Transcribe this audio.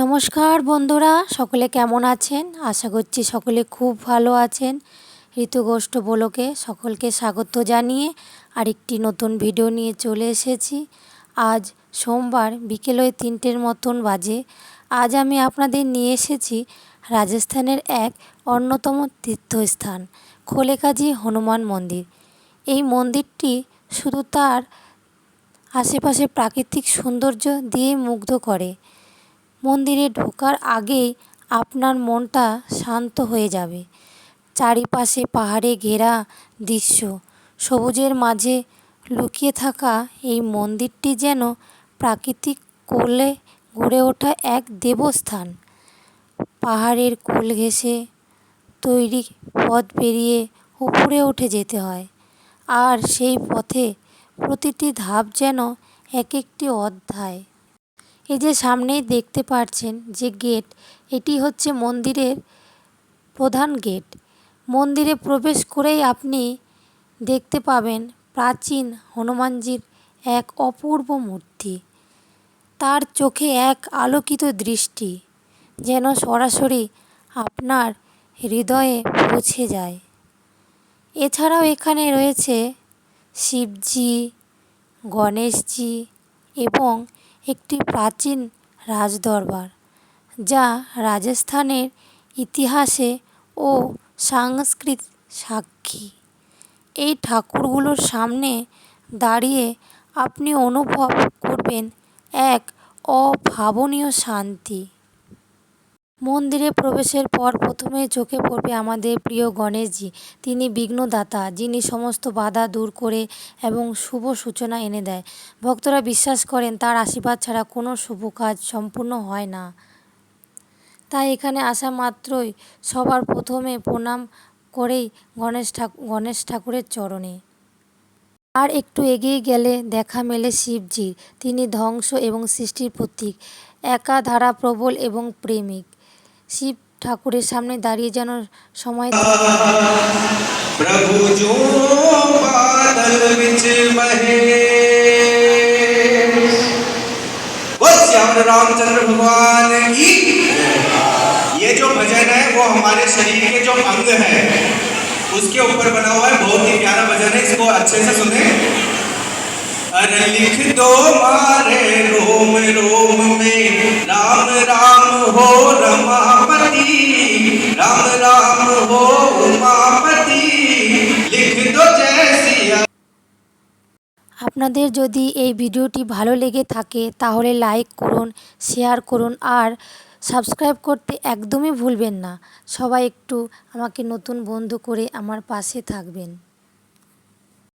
নমস্কার বন্ধুরা, সকলে কেমন আছেন? আশা করছি সকলে খুব ভালো আছেন। ঋতুগোষ্ঠ বলোকে সকলকে স্বাগত জানিয়ে আরেকটি নতুন ভিডিও নিয়ে চলে এসেছি। আজ সোমবার বিকেল ওই তিনটের মতন বাজে। আজ আমি আপনাদের নিয়ে এসেছি রাজস্থানের এক অন্যতম তীর্থস্থান, খোলেকাজি হনুমান মন্দির। এই মন্দিরটি শুধু তার আশেপাশে প্রাকৃতিক সৌন্দর্য দিয়ে মুগ্ধ করে। মন্দিরে ঢোকার আগেই আপনার মনটা শান্ত হয়ে যাবে। চারিপাশে পাহাড়ে ঘেরা দৃশ্য। সবুজের মাঝে লুকিয়ে থাকা এই মন্দিরটি যেন প্রাকৃতিক কোলে গড়ে ওঠা এক দেবস্থান। পাহাড়ের কোল ঘেঁষে তৈরি পথ পেরিয়ে উপরে উঠে যেতে হয়। আর সেই পথে প্রতিটি ধাপ যেন এক একটি অধ্যায়। এই যে সামনেই দেখতে পাচ্ছেন যে গেট, এটি হচ্ছে মন্দিরের প্রধান গেট। মন্দিরে প্রবেশ করেই আপনি দেখতে পাবেন প্রাচীন হনুমানজির এক অপূর্ব মূর্তি। তার চোখে এক আলোকিত দৃষ্টি যেন সরাসরি আপনার হৃদয়ে পৌঁছে যায়। এছাড়াও এখানে রয়েছে শিবজি, গণেশজি এবং একটি প্রাচীন রাজদরবার, যা রাজস্থানের ইতিহাসে ও সাংস্কৃত সাক্ষী। এই ঠাকুরগুলোর সামনে দাঁড়িয়ে আপনি অনুভব করবেন এক অভাবনীয় শান্তি। মন্দিরে প্রবেশের পর প্রথমে চোখে পড়বে আমাদের প্রিয় গণেশজি। তিনি বিঘ্নদাতা, যিনি সমস্ত বাধা দূর করে এবং শুভ সূচনা এনে দেয়। ভক্তরা বিশ্বাস করেন, তার আশীর্বাদ ছাড়া কোনো শুভ কাজ সম্পূর্ণ হয় না। তাই এখানে আসা মাত্রই সবার প্রথমে প্রণাম করেই গণেশ ঠাকুর গণেশ ঠাকুরের চরণে। আর একটু এগিয়ে গেলে দেখা মেলে শিবজির। তিনি ধ্বংস এবং সৃষ্টির প্রতীক, একাধারা প্রবল এবং প্রেমিক। শিব ঠাকুরের সামনে দাঁড়িয়ে যেন সময় प्रभु जो बादल बिच बहे वो श्याम रामचंद्र भगवान की ये जो भजन है वो हमारे शरीर के जो अंग है उसके ऊपर बना हुआ है बहुत ही प्यारा भजन है इसको अच्छे से सुने अरे लिख दो मारे रोम रोम में राम राम हो रमापति আপনাদের যদি এই ভিডিওটি ভালো লেগে থাকে, তাহলে লাইক করুন, শেয়ার করুন আর সাবস্ক্রাইব করতে একদমই ভুলবেন না। সবাই একটু আমাকে নতুন বন্ধু করে আমার পাশে থাকবেন।